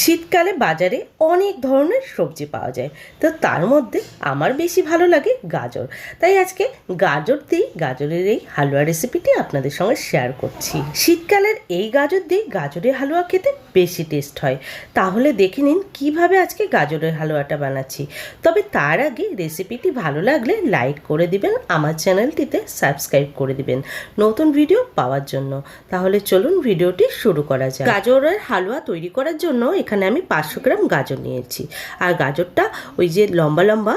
শীতকালে বাজারে অনেক ধরনের সবজি পাওয়া যায়। তো তার মধ্যে আমার বেশি ভালো লাগে গাজর। তাই আজকে গাজর দিয়ে গাজরের এই হালুয়া রেসিপিটি আপনাদের সঙ্গে শেয়ার করছি। শীতকালের এই গাজর দিয়ে গাজরের হালুয়া খেতে বেশি টেস্ট হয়। তাহলে দেখে নিন কীভাবে আজকে গাজরের হালুয়াটা বানাচ্ছি। তবে তার আগে রেসিপিটি ভালো লাগলে লাইক করে দিবেন, আমার চ্যানেলটিতে সাবস্ক্রাইব করে দিবেন নতুন ভিডিও পাওয়ার জন্য। তাহলে চলুন ভিডিওটি শুরু করা যায় গাজরের হালুয়া তৈরি করার জন্য এখানে আমি পাঁচশো গ্রাম গাজর নিয়েছি। আর গাজরটা ওই যে লম্বা লম্বা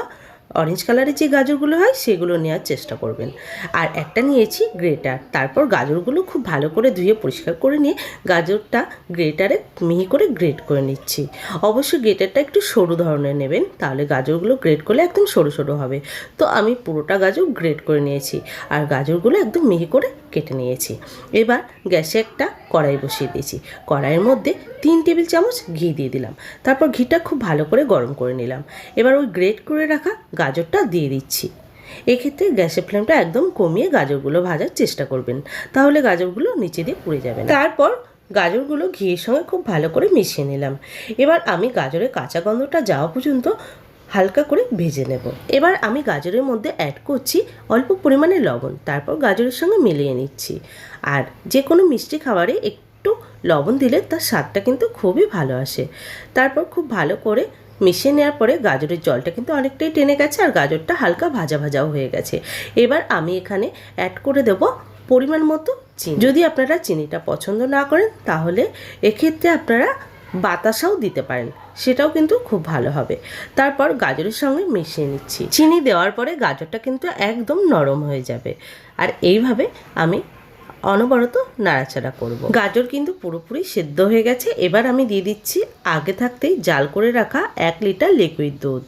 অরেঞ্জ কালারের যে গাজরগুলো হয়, সেগুলো নেওয়ার চেষ্টা করবেন। আর একটা নিয়েছি গ্রেটার তারপর গাজরগুলো খুব ভালো করে ধুয়ে পরিষ্কার করে নিয়ে গাজরটা গ্রেটারে মিহি করে গ্রেট করে নিচ্ছি। অবশ্যই গ্রেটারটা একটু সরু ধরনের নেবেন, তাহলে গাজরগুলো গ্রেট করলে একদম সরু সরু হবে। তো আমি পুরোটা গাজর গ্রেট করে নিয়েছি, আর গাজরগুলো একদম মিহি করে কেটে নিয়েছি। এবার গ্যাসে একটা কড়াই বসিয়ে দিয়েছি। কড়াইয়ের মধ্যে তিন টেবিল চামচ ঘি দিয়ে দিলাম। তারপর ঘিটা খুব ভালো করে গরম করে নিলাম। এবার ওই গ্রেট করে রাখা গাজরটা দিয়ে দিচ্ছি। এক্ষেত্রে গ্যাসের ফ্লেমটা একদম কমিয়ে গাজরগুলো ভাজার চেষ্টা করবেন। তাহলে গাজরগুলো নিচে দিয়ে পুড়ে যাবে তারপর গাজরগুলো ঘিয়ের সঙ্গে খুব ভালো করে মিশিয়ে নিলাম। এবার আমি গাজরের কাঁচা গন্ধটা যাওয়া পর্যন্ত হালকা করে ভেজে নেব। এবার আমি গাজরের মধ্যে অ্যাড করছি অল্প পরিমাণে লবণ। তারপর গাজরের সঙ্গে মিলিয়ে নিচ্ছি। আর যে কোনো মিষ্টি খাবারে লবণ দিলে তার স্বাদটা কিন্তু খুবই ভালো আসে। তারপর খুব ভালো করে মিশিয়ে নেওয়ার পরে গাজরের জলটা কিন্তু অনেকটাই টেনে গেছে আর গাজরটা হালকা ভাজা ভাজাও হয়ে গেছে। এবার আমি এখানে অ্যাড করে দেব পরিমাণ মতো চিনি। যদি আপনারা চিনিটা পছন্দ না করেন, তাহলে এক্ষেত্রে আপনারা বাতাসাও দিতে পারেন। সেটাও কিন্তু খুব ভালো হবে। তারপর গাজরের সঙ্গে মিশিয়ে নিচ্ছি। চিনি দেওয়ার পরে গাজরটা কিন্তু একদম নরম হয়ে যাবে। আর এইভাবে আমি অনবরত নাড়াচাড়া করব। গাজর কিন্তু পুরোপুরি সেদ্ধ হয়ে গেছে। এবার আমি দিয়ে দিচ্ছি আগে থাকতেই জাল করে রাখা এক লিটার লিকুইড দুধ।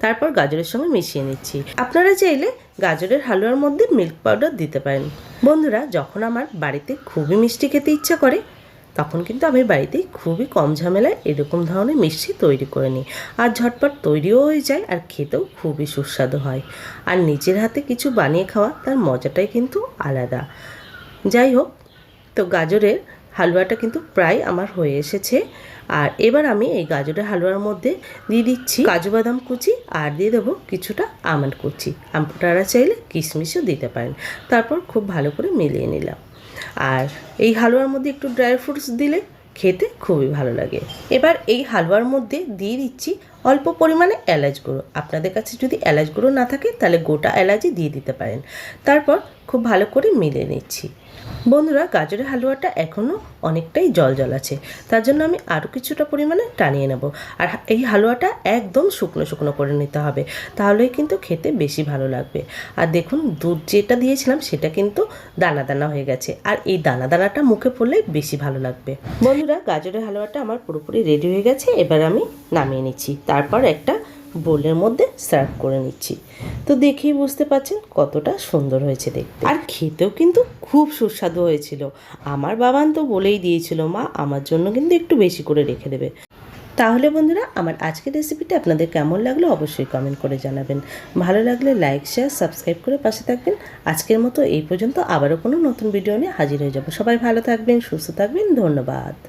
তারপর গাজরের সঙ্গে মিশিয়ে নিচ্ছি। আপনারা চাইলে গাজরের হালুয়ার মধ্যে মিল্ক পাউডার দিতে পারেন। বন্ধুরা, যখন আমার বাড়িতে খুবই মিষ্টি খেতে ইচ্ছা করে, তখন কিন্তু আমি বাড়িতে খুবই কম ঝামেলায় এরকম ধরনের মিষ্টি তৈরি করে নিই। আর ঝটপট তৈরিও হয়ে যায় আর খেতেও খুবই সুস্বাদু হয়। আর নিজের হাতে কিছু বানিয়ে খাওয়া, তার মজাটাই কিন্তু আলাদা। যাই হোক, তো গাজরের হালুয়াটা কিন্তু প্রায় আমার হয়ে এসেছে। আর এবার আমি এই গাজরের হালুয়ার মধ্যে দিয়ে দিচ্ছি কাজু বাদাম কুচি আর দিয়ে দেবো কিছুটা আমন্ড কুচি। আপনারা চাইলে কিশমিশও দিতে পারেন। তারপর খুব ভালো করে মিলিয়ে নিলাম। আর এই হালুয়ার মধ্যে একটু ড্রাই ফ্রুটস দিলে খেতে খুবই ভালো লাগে। এবার এই হালুয়ার মধ্যে দিয়ে দিচ্ছি অল্প পরিমাণে এলাচ গুঁড়ো। আপনাদের কাছে যদি এলাচ গুঁড়ো না থাকে, তাহলে গোটা এলাচই দিয়ে দিতে পারেন। তারপর খুব ভালো করে মিলে নিচ্ছি। বন্ধুরা, গাজরের হালুয়াটা এখনও অনেকটাই জল জল আছে। তার জন্য আমি আরও কিছুটা পরিমাণে টানিয়ে নেব। আর এই হালুয়াটা একদম শুকনো শুকনো করে নিতে হবে। তাহলেই কিন্তু খেতে বেশি ভালো লাগবে। আর দেখুন, দুধ যেটা দিয়েছিলাম, সেটা কিন্তু দানা দানা হয়ে গেছে। আর এই দানা দানাটা মুখে পড়লে বেশি ভালো লাগবে। বন্ধুরা, গাজরের হালুয়াটা আমার পুরোপুরি রেডি হয়ে গেছে। এবার আমি নামিয়ে নিচ্ছি। তারপর একটা বোলের মধ্যে সার্ভ করে নিচ্ছি। তো দেখেই বুঝতে পারছেন কতটা সুন্দর হয়েছে দেখতে। আর খেতেও কিন্তু খুব সুস্বাদু হয়েছিল। আমার বাবান তো বলেই দিয়েছিল, মা, আমার জন্য কিন্তু একটু বেশি করে রেখে দেবে। তাহলে বন্ধুরা, আমার আজকের রেসিপিটা আপনাদের কেমন লাগল অবশ্যই কমেন্ট করে জানাবেন। ভালো লাগলে লাইক, শেয়ার, সাবস্ক্রাইব করে পাশে থাকবেন। আজকের মতো এই পর্যন্ত আবারও কোনো নতুন ভিডিও নিয়ে হাজির হয়ে যাব। সবাই ভালো থাকবেন, সুস্থ থাকবেন। ধন্যবাদ।